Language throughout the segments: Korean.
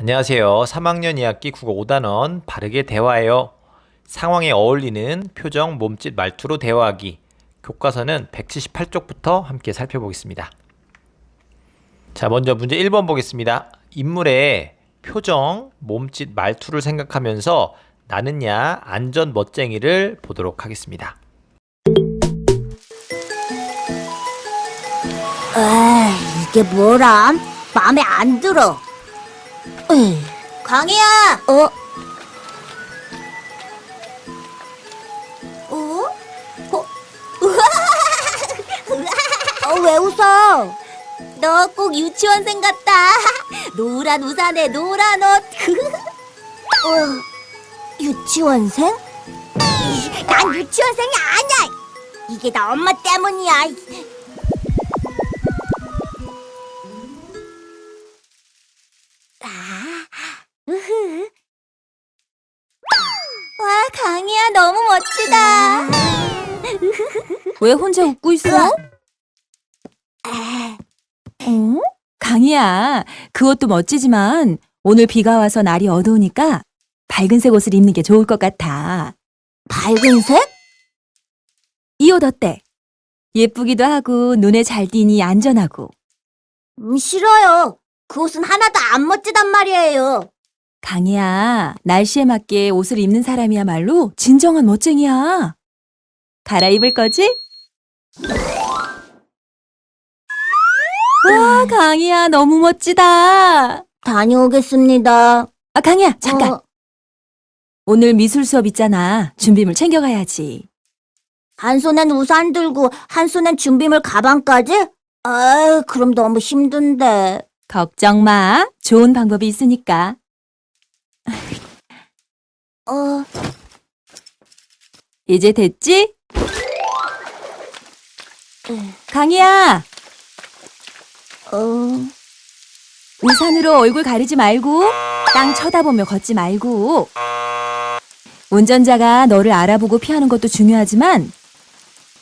안녕하세요. 3학년 2학기 국어 5단원 바르게 대화해요. 상황에 어울리는 표정, 몸짓, 말투로 대화하기. 교과서는 178쪽부터 함께 살펴보겠습니다. 자, 먼저 문제 1번 보겠습니다. 인물의 표정, 몸짓, 말투를 생각하면서 나는야 안전 멋쟁이를 보도록 하겠습니다. 에이, 이게 뭐람? 마음에 안 들어. 에이, 강희야! 어? 어? 어? 어, 왜 웃어? 너 꼭 유치원생 같다. 노란 우산에 노란 옷. 어, 유치원생? 이, 난 유치원생이 아니야. 이게 나 엄마 때문이야. 강이야, 너무 멋지다. 왜 혼자 웃고 있어? 어? 강이야, 그것도 멋지지만 오늘 비가 와서 날이 어두우니까 밝은색 옷을 입는 게 좋을 것 같아. 밝은색? 이 옷 어때? 예쁘기도 하고 눈에 잘 띄니 안전하고. 음, 싫어요. 그 옷은 하나도 안 멋지단 말이에요. 강이야, 날씨에 맞게 옷을 입는 사람이야말로 진정한 멋쟁이야. 갈아입을 거지? 와, 강이야, 너무 멋지다. 다녀오겠습니다. 아, 강이야, 잠깐. 어, 오늘 미술 수업 있잖아. 준비물 챙겨가야지. 한 손엔 우산 들고 한 손엔 준비물 가방까지? 아, 그럼 너무 힘든데. 걱정 마. 좋은 방법이 있으니까. 어, 이제 됐지? 강이야, 어, 우산으로 얼굴 가리지 말고, 땅 쳐다보며 걷지 말고. 운전자가 너를 알아보고 피하는 것도 중요하지만,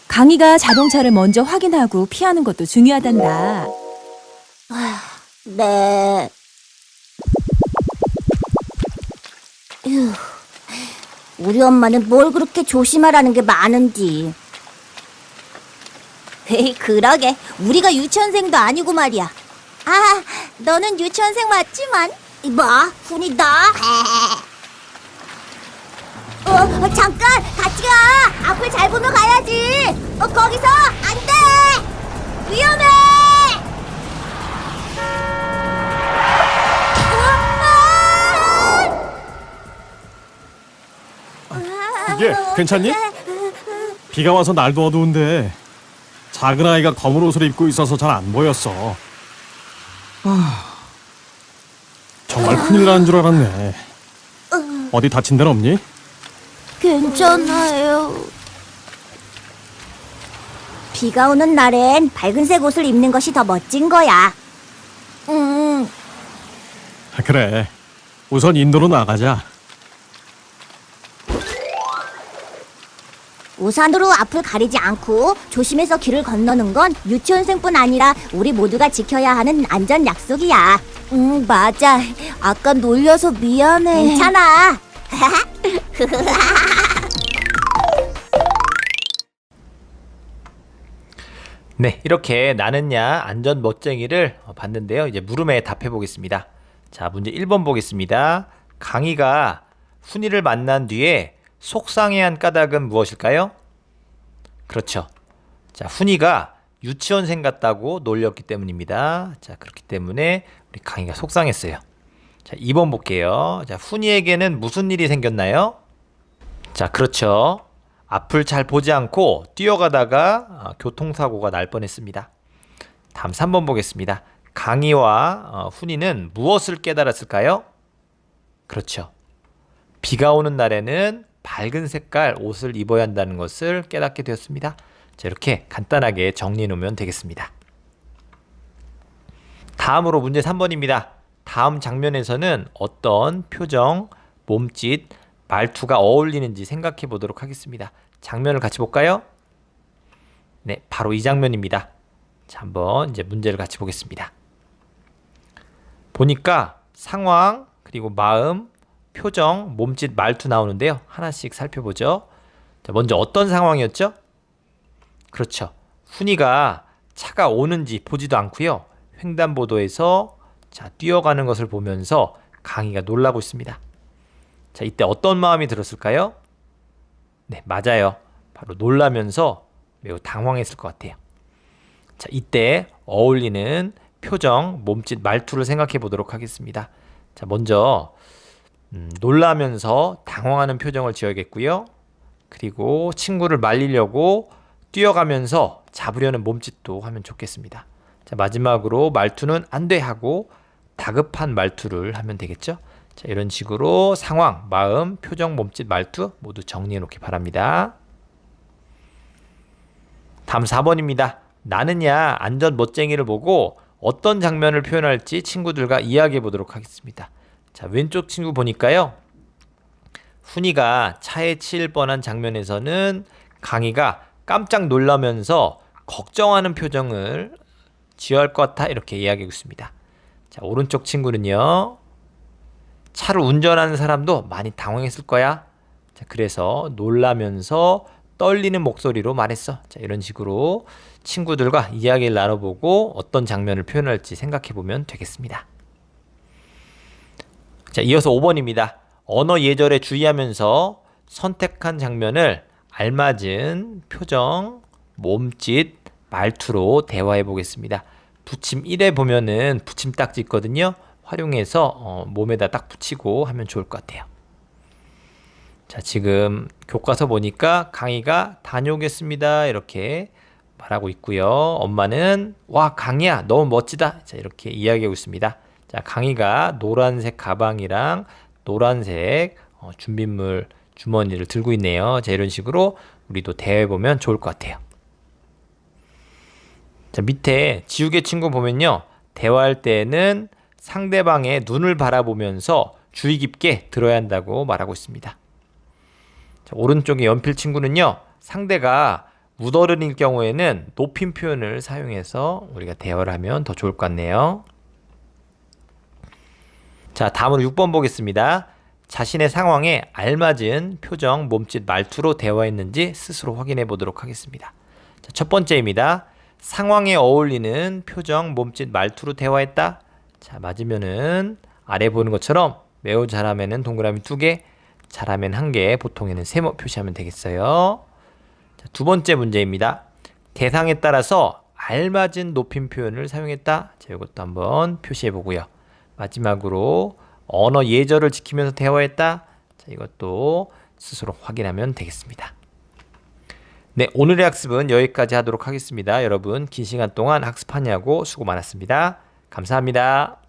강이가 자동차를 먼저 확인하고 피하는 것도 중요하단다. 네. 휴, 우리 엄마는 뭘 그렇게 조심하라는 게 많은지. 에이, 그러게. 우리가 유치원생도 아니고 말이야. 아, 너는 유치원생 맞지만. 뭐? 훈이 나? 어, 어, 잠깐! 같이 가! 앞을 잘 보며 가야지! 어, 거기서! 안 괜찮니? 비가 와서 날도 어두운데 작은 아이가 검은 옷을 입고 있어서 잘 안 보였어. 아, 정말 큰일 나는 줄 알았네. 어디 다친 데는 없니? 괜찮아요. 비가 오는 날엔 밝은색 옷을 입는 것이 더 멋진 거야. 음, 아, 그래. 우선 인도로 나가자. 우산으로 앞을 가리지 않고 조심해서 길을 건너는 건 유치원생뿐 아니라 우리 모두가 지켜야 하는 안전 약속이야. 응, 맞아. 아까 놀려서 미안해. 괜찮아. 네, 이렇게 나는야 안전 멋쟁이를 어, 봤는데요. 이제 물음에 답해 보겠습니다. 자, 문제 1번 보겠습니다. 강희가 훈이를 만난 뒤에 속상해한 까닭은 무엇일까요? 그렇죠. 자, 훈이가 유치원생 같다고 놀렸기 때문입니다. 자, 그렇기 때문에 우리 강희가 속상했어요. 자, 2번 볼게요. 자, 훈이에게는 무슨 일이 생겼나요? 자, 그렇죠. 앞을 잘 보지 않고 뛰어가다가 어, 교통사고가 날 뻔했습니다. 다음 3번 보겠습니다. 강희와 어, 훈이는 무엇을 깨달았을까요? 그렇죠. 비가 오는 날에는 밝은 색깔 옷을 입어야 한다는 것을 깨닫게 되었습니다. 자, 이렇게 간단하게 정리해 놓으면 되겠습니다. 다음으로 문제 3번입니다. 다음 장면에서는 어떤 표정, 몸짓, 말투가 어울리는지 생각해 보도록 하겠습니다. 장면을 같이 볼까요? 네, 바로 이 장면입니다. 자, 한번 이제 문제를 같이 보겠습니다. 보니까 상황, 그리고 마음, 표정, 몸짓, 말투 나오는데요. 하나씩 살펴보죠. 자, 먼저 어떤 상황이었죠? 그렇죠. 훈이가 차가 오는지 보지도 않고요. 횡단보도에서 자, 뛰어가는 것을 보면서 강희가 놀라고 있습니다. 자, 이때 어떤 마음이 들었을까요? 네, 맞아요. 바로 놀라면서 매우 당황했을 것 같아요. 자, 이때 어울리는 표정, 몸짓, 말투를 생각해 보도록 하겠습니다. 자, 먼저 음, 놀라면서 당황하는 표정을 지어야겠고요. 그리고 친구를 말리려고 뛰어가면서 잡으려는 몸짓도 하면 좋겠습니다. 자, 마지막으로 말투는 안 돼 하고 다급한 말투를 하면 되겠죠? 자, 이런 식으로 상황, 마음, 표정, 몸짓, 말투 모두 정리해 놓기 바랍니다. 다음 4번입니다. 나는야 안전 멋쟁이를 보고 어떤 장면을 표현할지 친구들과 이야기해 보도록 하겠습니다. 자, 왼쪽 친구 보니까요. 훈이가 차에 치일 뻔한 장면에서는 강희가 깜짝 놀라면서 걱정하는 표정을 지어야 할것 같아 이렇게 이야기하고 있습니다. 자, 오른쪽 친구는요. 차를 운전하는 사람도 많이 당황했을 거야. 자, 그래서 놀라면서 떨리는 목소리로 말했어. 자, 이런 식으로 친구들과 이야기를 나눠보고 어떤 장면을 표현할지 생각해 보면 되겠습니다. 자, 이어서 5번입니다. 언어 예절에 주의하면서 선택한 장면을 알맞은 표정, 몸짓, 말투로 대화해 보겠습니다. 붙임 1에 보면은 붙임 딱지 있거든요. 활용해서 어, 몸에다 딱 붙이고 하면 좋을 것 같아요. 자, 지금 교과서 보니까 강희가 다녀오겠습니다. 이렇게 말하고 있고요. 엄마는 와, 강희야, 너무 멋지다. 자, 이렇게 이야기하고 있습니다. 자, 강희가 노란색 가방이랑 노란색 어, 준비물 주머니를 들고 있네요. 자, 이런 식으로 우리도 대화해 보면 좋을 것 같아요. 자, 밑에 지우개 친구 보면요. 대화할 때는 상대방의 눈을 바라보면서 주의 깊게 들어야 한다고 말하고 있습니다. 자, 오른쪽에 연필 친구는요. 상대가 무더른일 경우에는 높임 표현을 사용해서 우리가 대화를 하면 더 좋을 것 같네요. 자, 다음으로 6번 보겠습니다. 자신의 상황에 알맞은 표정, 몸짓, 말투로 대화했는지 스스로 확인해 보도록 하겠습니다. 자, 첫 번째입니다. 상황에 어울리는 표정, 몸짓, 말투로 대화했다. 자, 맞으면은 아래 보는 것처럼 매우 잘하면은 동그라미 두 개, 잘하면 한 개, 보통에는 세모 표시하면 되겠어요. 자, 두 번째 문제입니다. 대상에 따라서 알맞은 높임 표현을 사용했다. 자, 이것도 한번 표시해 보고요. 마지막으로 언어 예절을 지키면서 대화했다. 자, 이것도 스스로 확인하면 되겠습니다. 네, 오늘의 학습은 여기까지 하도록 하겠습니다. 여러분, 긴 시간 동안 학습하냐고 수고 많았습니다. 감사합니다.